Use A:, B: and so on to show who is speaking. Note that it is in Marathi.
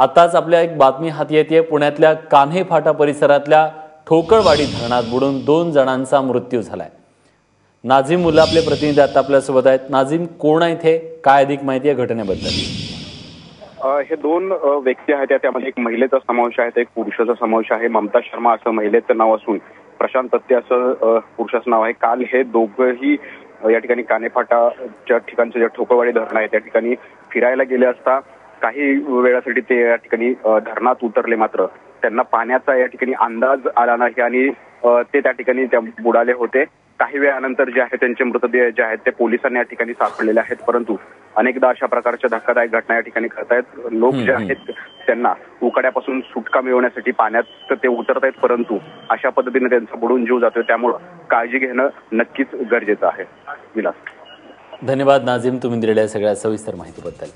A: आताच आपल्या एक बातमी हाती येते. पुण्यातल्या कान्हे फाटा परिसरातल्या ठोकळवाडी धरणात बुडून दोन जणांचा मृत्यू झालाय. नाझीम मुल्ला आपले प्रतिनिधी आता आपल्यासोबत आहेत. नाझीम कोण आहे इथे? काय अधिक माहिती आहे घटनेबद्दल?
B: हे दोन व्यक्ती आहेत. त्यामध्ये एक महिलेचा समावेश आहे एक पुरुषाचा समावेश आहे. ममता शर्मा असं महिलेचं नाव असून प्रशांत तत्ते असं पुरुषाचं नाव आहे. काल हे दोघंही या ठिकाणी कानेफाटाच्या ठिकाणचं जे ठोकळवाडी धरण आहे त्या ठिकाणी फिरायला गेले असता काही वेळासाठी ते या ठिकाणी धरणात उतरले मात्र. त्यांना पाण्याचा या ठिकाणी अंदाज आला नाही आणि ते त्या ठिकाणी त्या बुडाले होते. काही वेळानंतर जे आहे त्यांचे मृतदेह जे आहेत ते पोलिसांनी या ठिकाणी सापडलेले आहेत. परंतु अनेकदा अशा प्रकारच्या धक्कादायक घटना या ठिकाणी घडतायत लोक जे आहेत त्यांना उकाड्यापासून सुटका मिळवण्यासाठी पाण्यात ते उतरत आहेत परंतु अशा पद्धतीने त्यांचा बुडून जीव जातोय. त्यामुळं काळजी घेणं नक्कीच गरजेचं आहे. विलास.
A: धन्यवाद नाझीम तुम्ही दिलेल्या सगळ्या सविस्तर माहितीबद्दल.